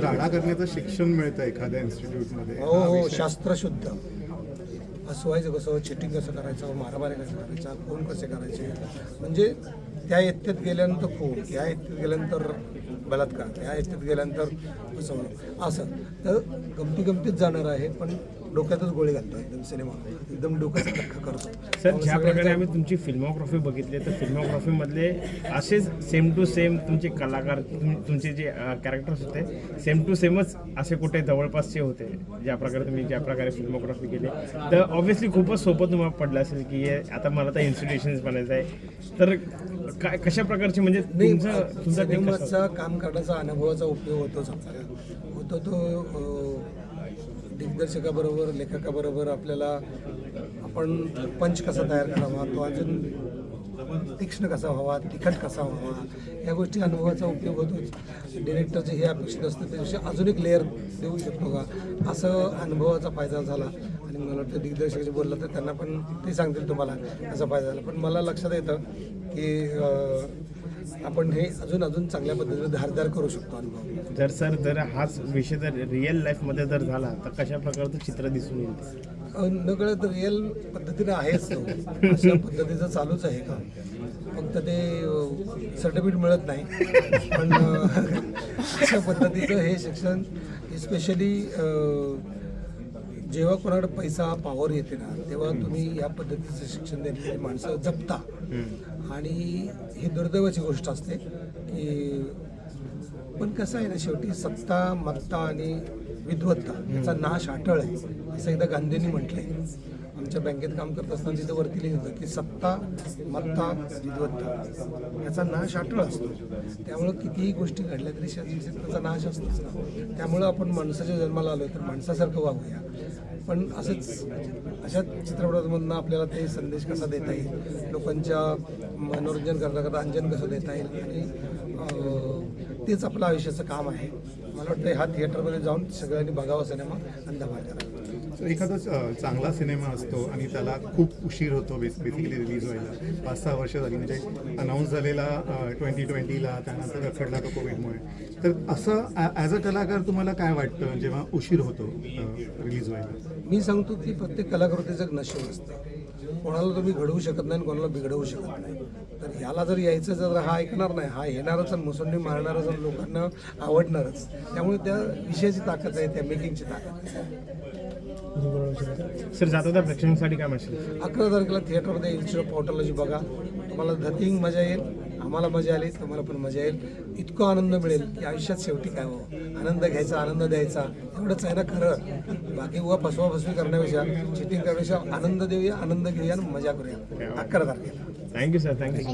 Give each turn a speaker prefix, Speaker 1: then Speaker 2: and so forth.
Speaker 1: राडा करण्याचं शिक्षण मिळतं एखाद्या इन्स्टिट्यूटमध्ये
Speaker 2: हो हो शास्त्रशुद्ध. हसवायचं कसं? चिटिंग कसं करायचं? मारामारी कसं करायचा? फोन कसे करायचे? म्हणजे त्या इत्येत गेल्यानंतर फोन त्या इत्येत गेल्यानंतर बलात्कार त्या इत्येत गेल्यानंतर फसवणूक असं. तर गमती गमतीत जाणार आहे पण डोक्यातच गोळी घालतो एकदम सिनेमा एकदम डोक्याचा धक्का करतो
Speaker 3: सर ज्या प्रकारे आम्ही तुमची फिल्मोग्राफी बघितली तर फिल्मोग्राफीमधले असेच सेम टू सेम तुमचे कलाकार तुम- तुमचे जे कॅरेक्टर्स होते सेम टू सेमच असे कुठे जवळपासचे होते ज्या प्रकारे तुम्ही ज्या प्रकारे फिल्मोग्राफी केली. तर ऑब्व्हियसली खूपच सोपं तुम्हाला पडलं असेल की हे आता मला तर इन्स्टिट्यूशन्स बनायचं आहे तर काय कशा प्रकारचे म्हणजे तुमचं
Speaker 2: काम करण्याचा अनुभवाचा उपयोग होतोच आपल्याला होतो तो दिग्दर्शकाबरोबर लेखकाबरोबर आपल्याला आपण पंच कसा तयार करावा तो अजून तीक्ष्ण कसा व्हावा तिखट कसा व्हावा या गोष्टी अनुभवाचा उपयोग होतोच डिरेक्टरचे हे अपेक्षित असतं त्याविषयी अजून एक लेअर देऊ शकतो का? असं अनुभवाचा फायदा झाला. आणि मला वाटतं दिग्दर्शकाचे बोललं तर त्यांना पण ते सांगतील तुम्हाला असा फायदा झाला. पण मला लक्षात येतं की आपण हे अजून अजून चांगल्या पद्धतीने धारदार करू शकतो अनुभव.
Speaker 3: जर सर जर हाच विषय जर रिअल लाईफमध्ये जर झाला तर कशा प्रकारचं चित्र दिसून येईल?
Speaker 2: नकळत रिअल पद्धतीने आहेच तो. अशा पद्धतीचं चालूच आहे का फक्त ते सर्टिफिकेट मिळत नाही. पण अशा पद्धतीचं हे शिक्षण स्पेशली जेव्हा कोणाकडे पैसा पावर येते ना तेव्हा तुम्ही या पद्धतीचं शिक्षण देणारी माणसं जपता. आणि ही दुर्दैवाची गोष्ट असते की पण कसं आहे ना शेवटी सत्ता मत्ता आणि विद्वत्ता याचा नाश अटळ आहे असं एकदा गांधींनी म्हटलंय. आमच्या बँकेत काम करत असताना तिथं वरती लिहिलं होतं की सत्ता मत्ता विद्वत्ता याचा नाश अटळ असतो. त्यामुळं कितीही गोष्टी घडल्या तरी त्याचा नाश असतोच ना त्यामुळं आपण माणसाच्या जन्माला आलोय तर माणसासारखं वागूया. पण असंच अशा चित्रपटामधनं आपल्याला ते संदेश कसा देता येईल? लोकांच्या मनोरंजन करता करता अंजन कसं देता येईल? आणि तेच आपलं आयुष्याचं काम आहे. मला वाटतं हा थिएटरमध्ये जाऊन सगळ्यांनी बघावा सिनेमा आणि धमाल करावा
Speaker 1: एखादा चांगला सिनेमा असतो आणि त्याला खूप उशीर होतो बेसिकली रिलीज व्हायला. पाच सहा वर्ष झाली म्हणजे अनाऊन्स झालेला ट्वेंटी ट्वेंटीला त्यानंतर रखडला तो कोविडमुळे. तर असं ॲज अ कलाकार तुम्हाला काय वाटतं जेव्हा उशीर होतो रिलीज व्हायला?
Speaker 2: मी सांगतो की प्रत्येक कलाकृतीचं एक नशीब असतं. कोणाला तुम्ही घडवू शकत नाही आणि कोणाला बिघडवू शकत नाही. तर ह्याला जर यायचं जर हा ऐकणार नाही हा येणारच आणि मुसंडी मारणारच आणि लोकांना आवडणारच त्यामुळे त्या विषयाची ताकद आहे त्या मेकिंगची ताकद आहे.
Speaker 3: सर जाता प्रेक्षकांसाठी काय मेसेज
Speaker 2: अकरा तारखेला थिएटरमध्ये इन्स्टिट्यूट ऑफ ऑटोलॉजी बघा. तुम्हाला धतिंग मजा येईल आम्हाला मजा आली तुम्हाला पण मजा येईल. इतका आनंद मिळेल की आयुष्यात शेवटी काय व्हावं? आनंद घ्यायचा आनंद द्यायचा. एवढंच आहे ना खरं. बाकी उगा फसवा फसवी करण्यापेक्षा चिटिंग करण्यापेक्षा आनंद देऊया आनंद घेऊया आणि मजा करूया. अकरा तारखेला.
Speaker 3: Thank you sir thank you